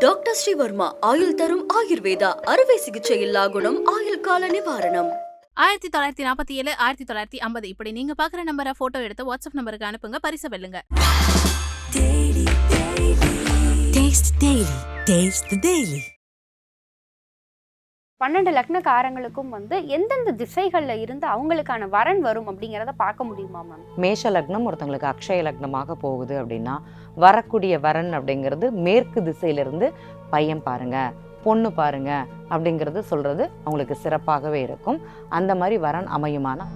Doctor Sreevarma ஆயுள் தரும் ஆயுர்வேதா அறுவை சிகிச்சை இல்லா குணம் ஆயுள் கால நிவாரணம். ஆயிரத்தி தொள்ளாயிரத்தி நாற்பத்தி ஏழு ஆயிரத்தி தொள்ளாயிரத்தி ஐம்பது. இப்படி நீங்க பாக்குற நம்பரை போட்டோ எடுத்து வாட்ஸ்அப் நம்பருக்கு அனுப்புங்க பரிசு வெல்லுங்க. Taste பன்னெண்டு லக்னக்காரங்களுக்கும் வந்து எந்தெந்த திசைகளில் இருந்து அவங்களுக்கான வரன் வரும் அப்படிங்கிறத பார்க்க முடியுமா மேம் மேஷ லக்னம் ஒருத்தங்களுக்கு அக்ஷய லக்னமாக போகுது அப்படின்னா வரக்கூடிய வரன் அப்படிங்கிறது மேற்கு திசையிலிருந்து பையன் பாருங்க பொண்ணு பாருங்க அப்படிங்கிறது சொல்றது அவங்களுக்கு சிறப்பாகவே இருக்கும். அந்த மாதிரி வரன் அமையுமானா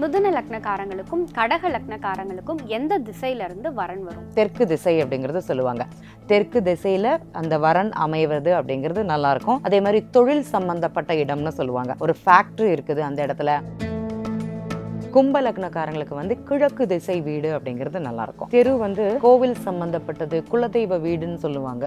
மிதுன லக்னக்காரங்களுக்கும் கடக லக்னக்காரங்களுக்கும் எந்த திசையில இருந்து வரன் வரும்? தெற்கு திசை அப்படிங்கிறது சொல்லுவாங்க. தெற்கு திசையில அந்த வரன் அமைவது அப்படிங்கிறது நல்லா இருக்கும் அதே மாதிரி தொழில் சம்பந்தப்பட்ட இடம்னு சொல்லுவாங்க. ஒரு ஃபேக்டரி இருக்குது அந்த இடத்துல. கும்ப லக்னக்காரங்களுக்கு வந்து கிழக்கு திசை வீடு அப்படிங்கிறது நல்லா இருக்கும் தெரு வந்து கோவில் சம்பந்தப்பட்டது குலதெய்வ வீடுன்னு சொல்லுவாங்க.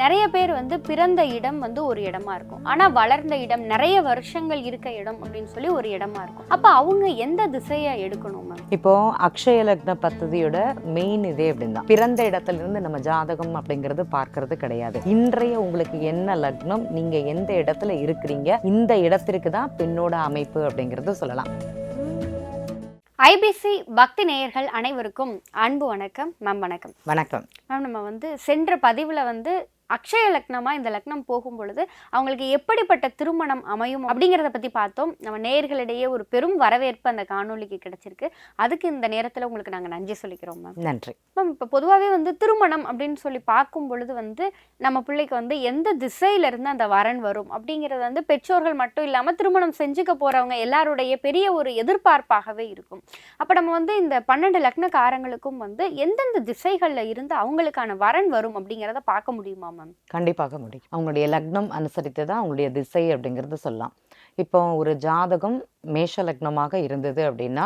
நிறைய பேர் வந்து பிறந்த இடம் வந்து ஒரு இடமா இருக்கும். ஆனா வளர்ந்த இடம் நிறைய வருஷங்கள் இருக்க இடம் அப்படின்னு சொல்லி ஒரு இடமா இருக்கும். அப்ப அவங்க எந்த திசையை எடுக்கணும் மேம் இப்போ அக்ஷய லக்ன பദ്ധதியோட மெயின் இதே அப்படின்னு பிறந்த இடத்துல இருந்து நம்ம ஜாதகம் அப்படிங்கிறது பார்க்கறது கிடையாது. இன்றைய உங்களுக்கு என்ன லக்னம் நீங்க எந்த இடத்துல இருக்கிறீங்க இந்த இடத்திற்கு தான் பெண்ணோட அமைப்பு அப்படிங்கறது சொல்லலாம். ஐபிசி பக்தி நேயர்கள் அனைவருக்கும் அன்பு வணக்கம் மேம் வணக்கம். வணக்கம். மேம் நம்ம வந்து சென்ற பதிவில் வந்து அக்ஷய லக்னமாக இந்த லக்னம் போகும் பொழுது அவங்களுக்கு எப்படிப்பட்ட திருமணம் அமையும் அப்படிங்கிறத பற்றி பார்த்தோம். நம்ம நேயர்களிடையே ஒரு பெரும் வரவேற்பு அந்த காணொளிக்கு கிடைச்சிருக்கு. அதுக்கு இந்த நேரத்தில் உங்களுக்கு நாங்கள் நன்றி சொல்லிக்கிறோம் மேம். நன்றி. மேம் இப்போ பொதுவாகவே வந்து திருமணம் அப்படின்னு சொல்லி பார்க்கும் பொழுது வந்து நம்ம பிள்ளைக்கு வந்து எந்த திசையில இருந்து அந்த வரன் வரும் அப்படிங்கிறது வந்து பெற்றோர்கள் மட்டும் இல்லாமல் திருமணம் செஞ்சுக்க போகிறவங்க எல்லாருடைய பெரிய ஒரு எதிர்பார்ப்பாகவே இருக்கும். அப்போ நம்ம வந்து இந்த பன்னெண்டு லக்னக்காரங்களுக்கும் வந்து எந்தெந்த திசைகளில் இருந்து அவங்களுக்கான வரன் வரும் அப்படிங்கிறத பார்க்க முடியுமா மேம். கண்டிப்பாக முடியும். அவங்களுடைய லக்னம் அனுசரித்து தான் அவங்களுடைய திசை அப்படிங்கிறது சொல்லலாம். இப்போ ஒரு ஜாதகம் மேஷ லக்னமாக இருந்தது அப்படின்னா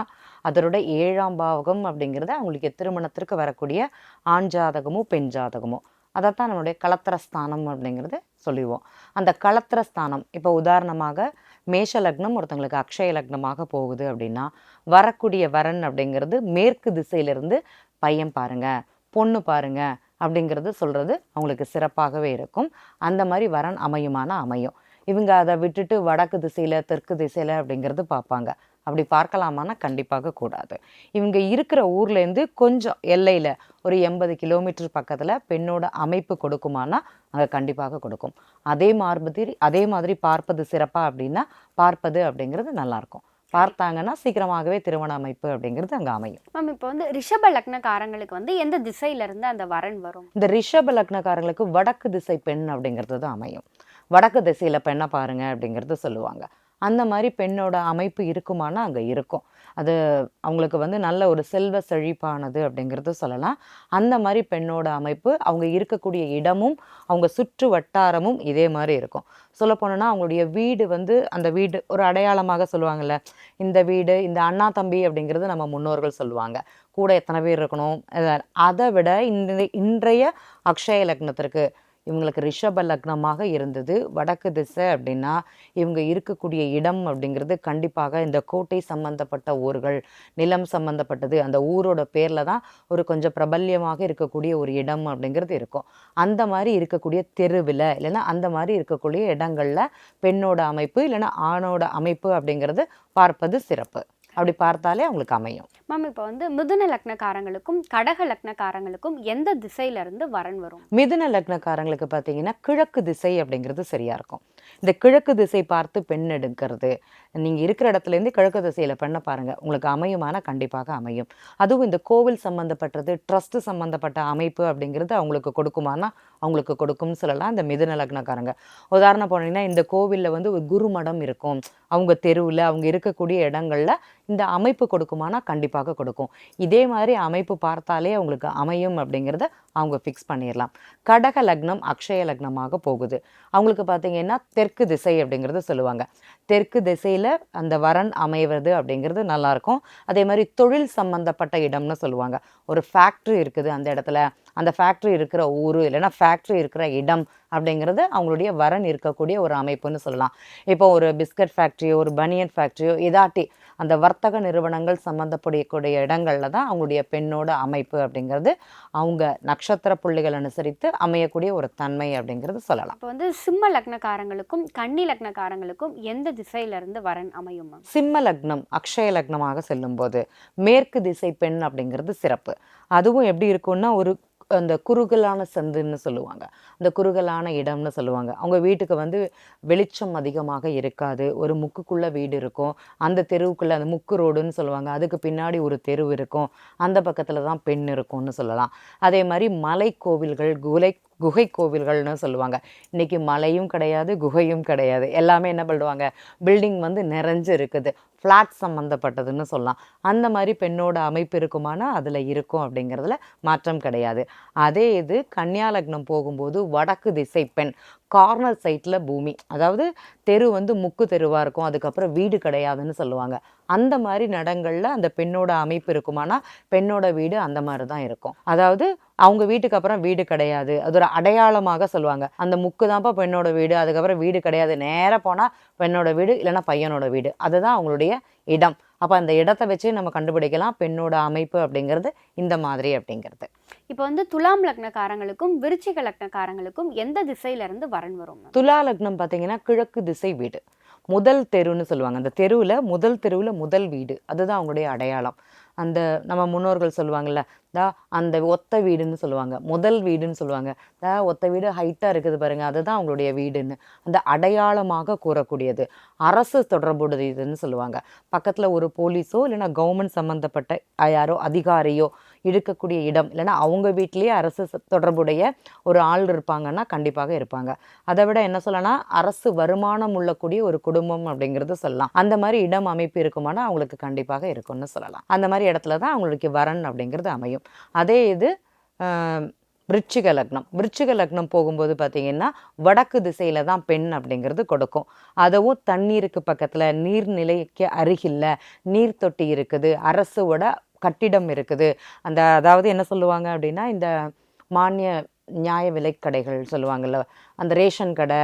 அதனுடைய ஏழாம் பாவகம் அப்படிங்கிறது அவங்களுக்கு திருமணத்திற்கு வரக்கூடிய ஆண் ஜாதகமோ பெண் ஜாதகமோ. அதைத்தான் நம்மளுடைய களத்திர ஸ்தானம் அப்படிங்கிறது சொல்லுவோம். அந்த களத்திர ஸ்தானம் இப்போ உதாரணமாக மேஷ லக்னம் ஒருத்தங்களுக்கு அக்ஷய லக்னமாக போகுது அப்படின்னா வரக்கூடிய வரன் அப்படிங்கிறது மேற்கு திசையிலிருந்து பையன் பாருங்க பொண்ணு பாருங்கள் அப்படிங்கிறது சொல்கிறது அவங்களுக்கு சிறப்பாகவே இருக்கும். அந்த மாதிரி வரன் அமையுமான அமையும். இவங்க அதை விட்டுட்டு வடக்கு திசையில் தெற்கு திசையில் அப்படிங்கிறது பார்ப்பாங்க. அப்படி பார்க்கலாமான்னா கண்டிப்பாக கூடாது. இவங்க இருக்கிற ஊர்லேருந்து கொஞ்சம் எல்லையில் ஒரு எண்பது கிலோமீட்டர் பக்கத்தில் பெண்ணோட அமைப்பு கொடுக்குமானா அங்கே கண்டிப்பாக கொடுக்கும். அதே மாதிரி அதே மாதிரி பார்ப்பது சிறப்பாக அப்படின்னா பார்ப்பது அப்படிங்கிறது நல்லாயிருக்கும் பார்த்தாங்கன்னா சீக்கிரமாகவே திருமண அமைப்பு அப்படிங்கிறது அங்கே அமையும். மேம் இப்போ வந்து ரிஷப லக்னக்காரங்களுக்கு வந்து எந்த திசையில இருந்து அந்த வரன் வரும்? இந்த ரிஷப லக்னக்காரங்களுக்கு வடக்கு திசை பெண் அப்படிங்கிறது தான் அமையும். வடக்கு திசையில பெண்ணை பாருங்க அப்படிங்கிறது சொல்லுவாங்க. அந்த மாதிரி பெண்ணோட அமைப்பு இருக்குமானா அங்கே இருக்கும். அது அவங்களுக்கு வந்து நல்ல ஒரு செல்வ செழிப்பானது அப்படிங்கிறது சொல்லலாம். அந்த மாதிரி பெண்ணோட அமைப்பு அவங்க இருக்கக்கூடிய இடமும் அவங்க சுற்று வட்டாரமும் இதே மாதிரி இருக்கும். சொல்ல அவங்களுடைய வீடு வந்து அந்த வீடு ஒரு அடையாளமாக சொல்லுவாங்கல்ல இந்த வீடு இந்த அண்ணா தம்பி அப்படிங்கிறது நம்ம முன்னோர்கள் சொல்லுவாங்க. கூட எத்தனை பேர் இருக்கணும்? அதை விட இந்த இன்றைய அக்ஷய லக்னத்திற்கு இவங்களுக்கு ரிஷப லக்னமாக இருந்தது. வடக்கு திசை அப்படின்னா இவங்க இருக்கக்கூடிய இடம் அப்படிங்கிறது கண்டிப்பாக இந்த கோட்டை சம்பந்தப்பட்ட ஊர்கள் நிலம் சம்பந்தப்பட்டது. அந்த ஊரோட பேரில் தான் ஒரு கொஞ்சம் பிரபல்யமாக இருக்கக்கூடிய ஒரு இடம் அப்படிங்கிறது இருக்கும். அந்த மாதிரி இருக்கக்கூடிய தெருவில் இல்லைன்னா அந்த மாதிரி இருக்கக்கூடிய இடங்களில் பெண்ணோட அமைப்பு இல்லைன்னா ஆணோட அமைப்பு அப்படிங்கிறது பார்ப்பது சிறப்பு. அப்படி பார்த்தாலே அவங்களுக்கு அமையும். மேம் இப்போ வந்து மிதுன லக்னக்காரங்களுக்கும் கடக லக்னக்காரங்களுக்கும் எந்த திசையில இருந்து வரன் வரும்? மிதுன லக்னக்காரங்களுக்கு பார்த்தீங்கன்னா கிழக்கு திசை அப்படிங்கிறது சரியா இருக்கும். இந்த கிழக்கு திசை பார்த்து பெண் எடுக்கிறது. நீங்க இருக்கிற இடத்துல இருந்து கிழக்கு திசையில பெண்ணை பாருங்க. உங்களுக்கு அமையுமான கண்டிப்பாக அமையும். அதுவும் இந்த கோவில் சம்பந்தப்பட்டது ட்ரஸ்ட் சம்பந்தப்பட்ட அமைப்பு அப்படிங்கிறது அவங்களுக்கு கொடுக்குமானா அவங்களுக்கு கொடுக்கும்னு சொல்லலாம் இந்த மிதுன லக்னக்காரங்க. உதாரணம் போனீங்கன்னா இந்த கோவில்ல வந்து ஒரு குருமடம் இருக்கும். அவங்க தெருவில் அவங்க இருக்கக்கூடிய இடங்கள்ல இந்த அமைப்பு கொடுக்குமானா கண்டிப்பாக கொடுக்கும். இதே மாதிரி அமைப்பு பார்த்தாலே அவங்களுக்கு அமையும் அப்படிங்கிறத அவங்க ஃபிக்ஸ் பண்ணிடலாம் கடக லக்னம் அக்ஷய லக்னமாக போகுது. அவங்களுக்கு பார்த்தீங்கன்னா தெற்கு திசை அப்படிங்கிறது சொல்லுவாங்க. தெற்கு திசையில் அந்த வரன் அமைவது அப்படிங்கிறது நல்லாயிருக்கும் அதே மாதிரி தொழில் சம்பந்தப்பட்ட இடம்னு சொல்லுவாங்க. ஒரு ஃபேக்ட்ரி இருக்குது அந்த இடத்துல. அந்த ஃபேக்ட்ரி இருக்கிற ஊர் இல்லைன்னா ஃபேக்ட்ரி இருக்கிற இடம் அப்படிங்கிறது அவங்களுடைய வரன் இருக்கக்கூடிய ஒரு அமைப்புன்னு சொல்லலாம். இப்போ ஒரு பிஸ்கட் ஃபேக்ட்ரியோ ஒரு பனியன் ஃபேக்ட்ரியோ இதாட்டி அந்த வர்த்தக நிறுவனங்கள் சம்மந்தப்படக்கூடிய இடங்கள்ல தான் அவங்களுடைய பெண்ணோட அமைப்பு அப்படிங்கிறது அவங்க நட்சத்திர புள்ளிகள் அனுசரித்து அமையக்கூடிய ஒரு தன்மை அப்படிங்கிறது சொல்லலாம். இப்போ வந்து சிம்ம லக்னக்காரங்களுக்கும் கன்னி லக்னக்காரங்களுக்கும் எந்த திசையில இருந்து வரன் அமையும் மேம் சிம்ம லக்னம் அக்ஷய லக்னமாக செல்லும்போது மேற்கு திசை பெண் அப்படிங்கிறது சிறப்பு. அதுவும் எப்படி இருக்கும்னா ஒரு அந்த குறுகலான சந்துன்னு சொல்லுவாங்க. அந்த குறுகலான இடம்னு சொல்லுவாங்க. அவங்க வீட்டுக்கு வந்து வெளிச்சம் அதிகமாக இருக்காது. ஒரு முக்குக்குள்ளே வீடு இருக்கும். அந்த தெருவுக்குள்ளே அந்த முக்கு ரோடுன்னு சொல்லுவாங்க. அதுக்கு பின்னாடி ஒரு தெரு இருக்கும். அந்த பக்கத்தில் தான் பெண் இருக்கும்னு சொல்லலாம். அதே மாதிரி மலை கோவில்கள் குலை குகை கோவில்கள்னு சொல்லுவாங்க. இன்னைக்கு மலையும் கிடையாது குகையும் கிடையாது. எல்லாமே என்ன பண்ணுவாங்க? பில்டிங் வந்து நிறைஞ்சு இருக்குது ஃப்ளாட் சம்மந்தப்பட்டதுன்னு சொல்லலாம். அந்த மாதிரி பெண்ணோட அமைப்பு இருக்குமானா அதில் இருக்கும் அப்படிங்கிறதுல மாற்றம் கிடையாது. அதே இது கன்னியாலக்னம் போகும்போது வடக்கு திசை பெண். கார்னர் சைட்டில் பூமி. அதாவது தெரு வந்து முக்கு தெருவாக இருக்கும் அதுக்கப்புறம் வீடு கிடையாதுன்னு சொல்லுவாங்க. அந்த மாதிரி நடங்களில் அந்த பெண்ணோட அமைப்பு இருக்குமானா பெண்ணோட வீடு அந்த மாதிரி தான் இருக்கும். அதாவது அவங்க வீட்டுக்கு அப்புறம் வீடு கிடையாது. அது ஒரு அடையாளமாக சொல்லுவாங்க. அந்த முக்கு தான்ப்பா பெண்ணோட வீடு அதுக்கப்புறம் வீடு கிடையாது. நேராக போனால் பெண்ணோட வீடு இல்லைன்னா பையனோட வீடு. அதுதான் அவங்களுடைய இடம். அப்போ அந்த இடத்த வச்சு நம்ம கண்டுபிடிக்கலாம் பெண்ணோட அமைப்பு அப்படிங்கிறது இந்த மாதிரி அப்படிங்கிறது. இப்போ வந்து துலாம் லக்னக்காரங்களுக்கும் விருச்சிக லக்னக்காரங்களுக்கும் எந்த திசையில இருந்து வரன் வரும் துலா லக்னம் பார்த்தீங்கன்னா கிழக்கு திசை வீடு. முதல் தெருன்னு சொல்லுவாங்க. அந்த தெருவில் முதல் தெருவில் முதல் வீடு. அதுதான் அவங்களுடைய அடையாளம். அந்த நம்ம முன்னோர்கள் சொல்லுவாங்கல்ல தா அந்த ஒத்த வீடுன்னு சொல்லுவாங்க. முதல் வீடுன்னு சொல்லுவாங்க. தா ஒத்த வீடு ஹைட்டாக இருக்குது பாருங்கள் அதுதான் அவங்களுடைய வீடுன்னு. அந்த அடையாளமாக கூறக்கூடியது. அரசு தொடர்புடையதுன்னு சொல்லுவாங்க. பக்கத்தில் ஒரு போலீஸோ இல்லைன்னா கவர்மெண்ட் சம்மந்தப்பட்ட யாரோ அதிகாரியோ இருக்கக்கூடிய இடம். இல்லைன்னா அவங்க வீட்டிலேயே அரசு தொடர்புடைய ஒரு ஆள் இருப்பாங்கன்னா கண்டிப்பாக இருப்பாங்க. அதை விட என்ன சொல்லலாம் அரசு வருமானம் உள்ளக்கூடிய ஒரு குடும்பம் அப்படிங்கிறது சொல்லலாம். அந்த மாதிரி இடம் அமைப்பு இருக்குமானா அவங்களுக்கு கண்டிப்பாக இருக்கும்னு சொல்லலாம். அந்த மாதிரி இடத்துல தான் அவங்களுக்கு வரன் அப்படிங்கிறது அமையும். அதே இது விருச்சிக லக்னம். விருச்சிக லக்னம் போகும்போது பார்த்தீங்கன்னா வடக்கு திசையில தான் பெண் அப்படிங்கிறது கொடுக்கும். அதுவும் தண்ணீருக்கு பக்கத்தில் நீர்நிலைக்கு அருகில்ல நீர் தொட்டி இருக்குது. அரசோட கட்டிடம் இருக்குது. அந்த அதாவது என்ன சொல்லுவாங்க அப்படின்னா இந்த மானிய நியாய விலைக்கடைகள் சொல்லுவாங்கள்ல அந்த ரேஷன் கடை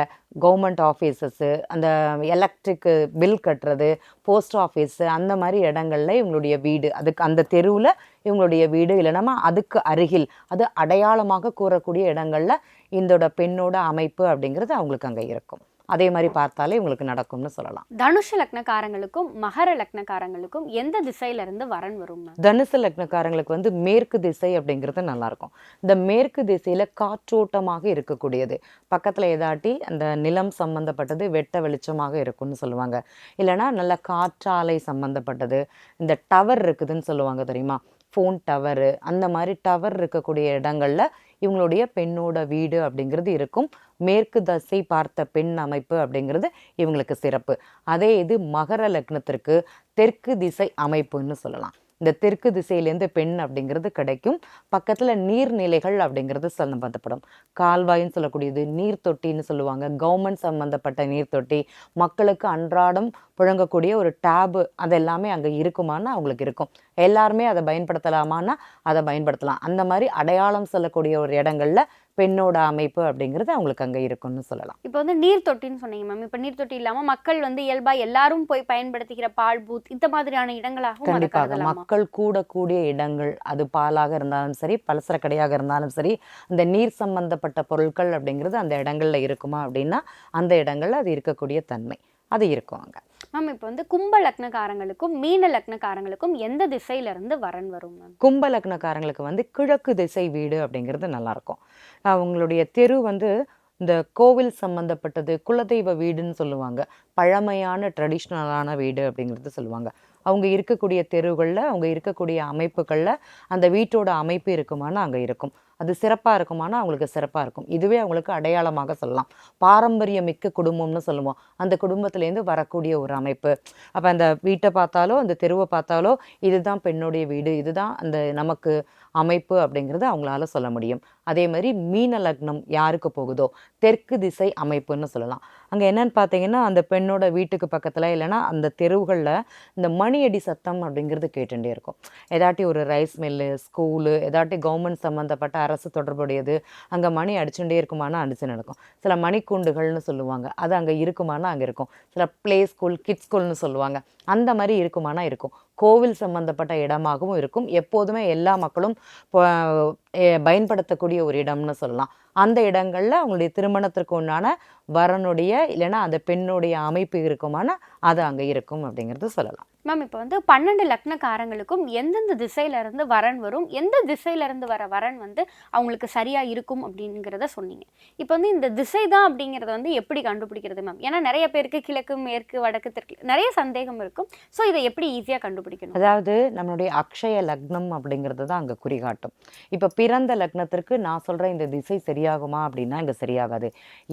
கவர்மெண்ட் ஆஃபீஸஸ்ஸு அந்த எலக்ட்ரிக்கு பில் கட்டுறது போஸ்ட் ஆஃபீஸு அந்த மாதிரி இடங்கள்ல இவங்களுடைய வீடு அதுக்கு அந்த தெருவில் இவங்களுடைய வீடு இல்லைன்னா அதுக்கு அருகில் அது அடையாளமாக கூறக்கூடிய இடங்கள்ல இந்தோட பெண்ணோட அமைப்பு அப்படிங்கிறது அவங்களுக்கு அங்கே இருக்கும். அதே மாதிரி பார்த்தாலே இவங்களுக்கு நடக்கும்னு சொல்லலாம். தனுஷ லக்னக்காரங்களுக்கும் மகர லக்னக்காரங்களுக்கும் எந்த திசையில இருந்து வரன் வரும் தனுசு லக்னக்காரங்களுக்கு வந்து மேற்கு திசை அப்படிங்கிறது நல்லா இருக்கும் இந்த மேற்கு திசையில காற்றோட்டமாக இருக்கக்கூடியது. பக்கத்துல ஏதாட்டி அந்த நிலம் சம்பந்தப்பட்டது வெட்ட வெளிச்சமாக இருக்கும்னு சொல்லுவாங்க. இல்லைன்னா நல்ல காற்றாலை சம்பந்தப்பட்டது இந்த டவர் இருக்குதுன்னு சொல்லுவாங்க தெரியுமா? ஃபோன் டவரு அந்த மாதிரி டவர் இருக்கக்கூடிய இடங்கள்ல இவங்களுடைய பெண்ணோட வீடு அப்படிங்கிறது இருக்கும். மேற்கு தசை பார்த்த பெண் அமைப்பு அப்படிங்கிறது இவங்களுக்கு சிறப்பு. அதே இது மகர லக்னத்திற்கு தெற்கு திசை அமைப்புன்னு சொல்லலாம். இந்த தெற்கு திசையிலேருந்து பெண் அப்படிங்கிறது கிடைக்கும். பக்கத்தில் நீர்நிலைகள் அப்படிங்கிறது சம்மந்தப்படும் கால்வாயின்னு சொல்லக்கூடியது நீர் தொட்டின்னு சொல்லுவாங்க. கவர்மெண்ட் சம்மந்தப்பட்ட நீர் தொட்டி மக்களுக்கு அன்றாடம் புழங்கக்கூடிய ஒரு டேபு அது எல்லாமே அங்கே இருக்குமானா அவங்களுக்கு இருக்கும். எல்லாருமே அதை பயன்படுத்தலாமான்னா அதை பயன்படுத்தலாம். அந்த மாதிரி அடையாளம் சொல்லக்கூடிய ஒரு இடங்கள்ல பெண்ணோட அமைப்பு அப்படிங்கிறது அவங்களுக்கு அங்கே இருக்கும்னு சொல்லலாம். இப்போ வந்து நீர் தொட்டின்னு சொன்னீங்க மேம் இப்போ நீர் தொட்டி இல்லாம மக்கள் வந்து இயல்பா எல்லாரும் போய் பயன்படுத்திக்கிற பால் பூத் இந்த மாதிரியான இடங்களாகவும் அதை கண்டிப்பாக. மக்கள் கூடக்கூடிய இடங்கள் அது பாலாக இருந்தாலும் சரி பலசர கடையாக இருந்தாலும் சரி இந்த நீர் சம்பந்தப்பட்ட பொருட்கள் அப்படிங்கிறது அந்த இடங்கள்ல இருக்குமா அப்படின்னா அந்த இடங்கள்ல அது இருக்கக்கூடிய தன்மை. அது இருக்கும் அங்க மேம் இப்போ வந்து கும்ப லக்னக்காரங்களுக்கும் மீன லக்னக்காரங்களுக்கும் எந்த திசையில இருந்து வரன் வரும் மேம் கும்ப லக்னக்காரங்களுக்கு வந்து கிழக்கு திசை வீடு அப்படிங்கிறது நல்லா இருக்கும் அவங்களுடைய தெரு வந்து இந்த கோவில் சம்பந்தப்பட்டது குலதெய்வ வீடுன்னு சொல்லுவாங்க. பழமையான ட்ரெடிஷ்னலான வீடு அப்படிங்கிறது சொல்லுவாங்க. அவங்க இருக்கக்கூடிய தெருவுகளில் அவங்க இருக்கக்கூடிய அமைப்புகளில் அந்த வீட்டோட அமைப்பு இருக்குமானா அங்கே இருக்கும். அது சிறப்பாக இருக்குமானா அவங்களுக்கு சிறப்பாக இருக்கும். இதுவே அவங்களுக்கு அடையாளமாக சொல்லலாம். பாரம்பரியமிக்க குடும்பம்னு சொல்லுவோம். அந்த குடும்பத்துலேருந்து வரக்கூடிய ஒரு அமைப்பு. அப்போ அந்த வீட்டை பார்த்தாலோ அந்த தெருவை பார்த்தாலோ இதுதான் பெண்ணுடைய வீடு இதுதான் அந்த நமக்கு அமைப்பு அப்படிங்கிறது அவங்களால சொல்ல முடியும். அதே மாதிரி மீன லக்னம் யாருக்கு போகுதோ தெற்கு திசை அமைப்புன்னு சொல்லலாம். அங்கே என்னன்னு பார்த்தீங்கன்னா அந்த பெண்ணோட வீட்டுக்கு பக்கத்தில் இல்லைன்னா அந்த தெருவுகளில் இந்த மணியடி சத்தம் அப்படிங்கிறது கேட்டுகிட்டே இருக்கும். ஏதாட்டி ஒரு ரைஸ் மில்லு ஸ்கூலு ஏதாட்டி கவர்மெண்ட் சம்மந்தப்பட்ட அரசு தொடர்புடையது. அங்கே மணி அடிச்சுட்டே இருக்குமானா அடிச்சு நடக்கும். சில மணிக்கூண்டுகள்னு சொல்லுவாங்க. அது அங்கே இருக்குமானா அங்கே இருக்கும். சில ப்ளே ஸ்கூல் கிட்ஸ் ஸ்கூல்னு சொல்லுவாங்க. அந்த மாதிரி இருக்குமானா இருக்கும். கோவில் சம்பந்தப்பட்ட இடமாகவும் இருக்கும். எப்போதுமே எல்லா மக்களும் பயன்படுத்தக்கூடிய ஒரு இடம்னு சொல்லலாம். அந்த இடங்கள்ல அவங்களுடைய திருமணத்திற்கு உண்டான வரனுடைய இல்லைன்னா அந்த பெண்ணுடைய அமைப்பு இருக்குமானா அது அங்கே இருக்கும் அப்படிங்கிறது சொல்லலாம். மேம் இப்போ வந்து பன்னெண்டு லக்னக்காரங்களுக்கும் எந்தெந்த திசையில இருந்து வரன் வரும் எந்த திசையில இருந்து வர வரன் வந்து அவங்களுக்கு சரியா இருக்கும் அப்படிங்கிறத சொன்னீங்க. இப்போ வந்து இந்த திசை தான் அப்படிங்கிறத வந்து எப்படி கண்டுபிடிக்கிறது மேம்? ஏன்னா நிறைய பேருக்கு கிழக்கு மேற்கு வடக்கு தெற்கு நிறைய சந்தேகம் இருக்கும். ஸோ இதை எப்படி ஈஸியா கண்டுபிடிக்கணும்? அதாவது நம்மளுடைய அக்ஷய லக்னம் அப்படிங்கிறது தான் அங்கே குறிகாட்டும். இப்போ பிறந்த லக்னத்திற்கு நான் சொல்கிற இந்த திசை சரியாகுமா அப்படின்னா இங்கே சரியாகாது.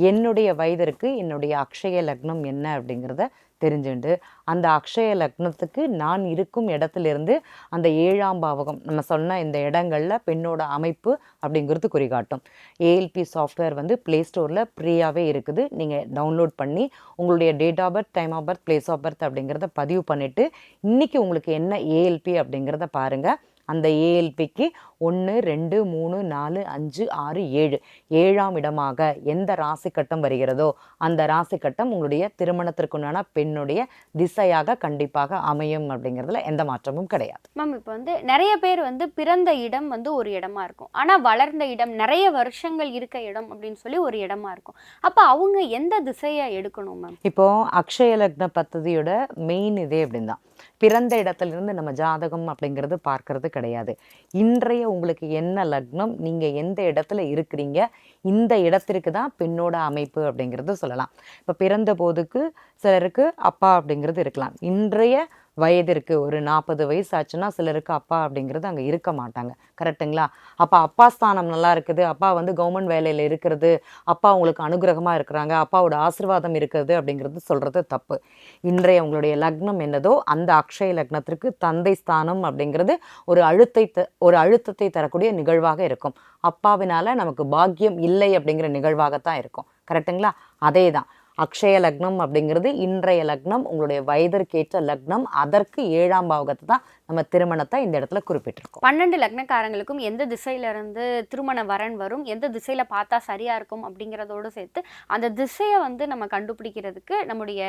என்னுடைய வயதிற்கு என்னுடைய அக்ஷய லக்னம் என்ன அப்படிங்கிறத தெரிஞ்சுண்டு. அந்த அக்ஷய லக்னத்துக்கு நான் இருக்கும் இடத்துலேருந்து அந்த ஏழாம் பாவகம் நம்ம சொன்ன இந்த இடங்களில் பெண்ணோட அமைப்பு அப்படிங்கிறது குறிகாட்டும். ஏஎல்பி சாஃப்ட்வேர் வந்து ப்ளே ஸ்டோரில் ஃப்ரீயாகவே இருக்குது. நீங்கள் டவுன்லோட் பண்ணி உங்களுடைய date of birth time of birth place of birth அப்படிங்கிறத பதிவு பண்ணிவிட்டு இன்றைக்கி உங்களுக்கு என்ன ஏஎல்பி அப்படிங்கிறத பாருங்கள் அந்த ஏஎல்பிக்கு ஒன்று ரெண்டு மூணு நாலு அஞ்சு ஆறு ஏழு. ஏழாம் இடமாக எந்த ராசி கட்டம் வருகிறதோ அந்த ராசி கட்டம் உங்களுடைய திருமணத்திற்குண்டான பெண்ணுடைய திசையாக கண்டிப்பாக அமையும் அப்படிங்கிறதுல எந்த மாற்றமும் கிடையாது. மேம் இப்போ வந்து நிறைய பேர் வந்து பிறந்த இடம் வந்து ஒரு இடமா இருக்கும். ஆனா வளர்ந்த இடம் நிறைய வருஷங்கள் இருக்க இடம் அப்படின்னு சொல்லி ஒரு இடமா இருக்கும். அப்ப அவங்க எந்த திசையை எடுக்கணும் மேம்? இப்போ அக்ஷய லக்ன பദ്ധதியோட மெயின் இதே அப்படின்னு தான் பிறந்த இடத்துல இருந்து நம்ம ஜாதகம் அப்படிங்கிறது பார்க்கறது கிடையாது. இன்றைய உங்களுக்கு என்ன லக்னம்? நீங்க எந்த இடத்துல இருக்கிறீங்க? இந்த இடத்திற்கு தான் பெண்ணோட அமைப்பு அப்படிங்கிறது சொல்லலாம். இப்போ பிறந்த போதுக்கு சிலருக்கு அப்பா அப்படிங்கிறது இருக்கலாம். இன்றைய வயதிற்கு ஒரு நாற்பது வயசு ஆச்சுன்னா சிலருக்கு அப்பா அப்படிங்கிறது அங்கே இருக்க மாட்டாங்க. கரெக்ட்டுங்களா? அப்போ அப்பா ஸ்தானம் நல்லா இருக்குது. அப்பா வந்து கவர்மெண்ட் வேலையில் இருக்கிறது. அப்பா உங்களுக்கு அனுகிரகமாக இருக்கிறாங்க. அப்பாவோட ஆசீர்வாதம் இருக்கிறது அப்படிங்கிறது சொல்கிறது தப்பு. இன்றைய உங்களுடைய லக்னம் என்னதோ அந்த அக்ஷய லக்னத்திற்கு தந்தை ஸ்தானம் அப்படிங்கிறது ஒரு அழுத்தை த- ஒரு அழுத்தத்தை தரக்கூடிய நிகழ்வாக இருக்கும். அப்பாவினால நமக்கு பாக்கியம் இல்லை அப்படிங்கிற நிகழ்வாகத்தான் இருக்கும். கரெக்ட்டுங்களா? அதே தான் அக்ஷய லக்னம் அப்படிங்கிறது இன்றைய லக்னம் உங்களுடைய வயதிற்கேற்ற லக்னம் அதற்கு ஏழாம் பாவகத்தை தான் நம்ம திருமணத்தை இந்த இடத்துல குறிப்பிட்டிருக்கோம். பன்னெண்டு லக்னக்காரங்களுக்கும் எந்த திசையிலிருந்து திருமண வரன் வரும் எந்த திசையில் பார்த்தா சரியாக இருக்கும் அப்படிங்கிறதோடு சேர்த்து அந்த திசையை வந்து நம்ம கண்டுபிடிக்கிறதுக்கு நம்முடைய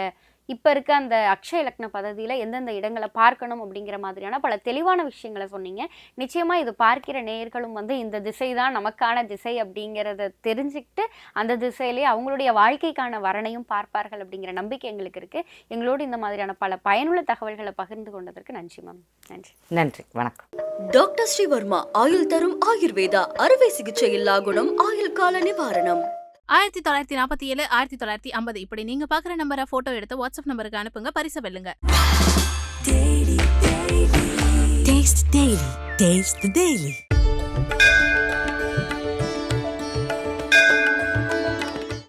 இப்ப இருக்க அந்த அக்ஷய லக்ன பதவியில எந்தெந்த இடங்களை பார்க்கணும் அப்படிங்கிற மாதிரியான பல தெளிவான விஷயங்களை சொன்னீங்க. நிச்சயமா இது பார்க்கிற நேயர்களும் வந்து இந்த திசை தான் நமக்கான திசை அப்படிங்கிறத தெரிஞ்சுக்கிட்டு அந்த திசையிலே அவங்களுடைய வாழ்க்கைக்கான வரனையும் பார்ப்பார்கள் அப்படிங்கிற நம்பிக்கை எங்களுக்கு இருக்கு. எங்களோடு இந்த மாதிரியான பல பயனுள்ள தகவல்களை பகிர்ந்து கொண்டதற்கு நன்றி மேம். நன்றி. நன்றி. வணக்கம். டாக்டர் ஸ்ரீவர்மா ஆயுள் தரும் ஆயுர்வேதா அறுவை சிகிச்சை இல்லா குணம் ஆயுள் கால நிவாரணம். ஆயிரத்தி தொள்ளாயிரத்தி நாற்பத்தி ஏழு ஆயிரத்தி தொள்ளாயிரத்தி ஐம்பது. இப்படி நீங்க பாக்குற நம்பரை போட்டோ எடுத்து வாட்ஸ்அப் நம்பருக்கு அனுப்புங்க பரிசு வெல்லுங்க. டெய்லி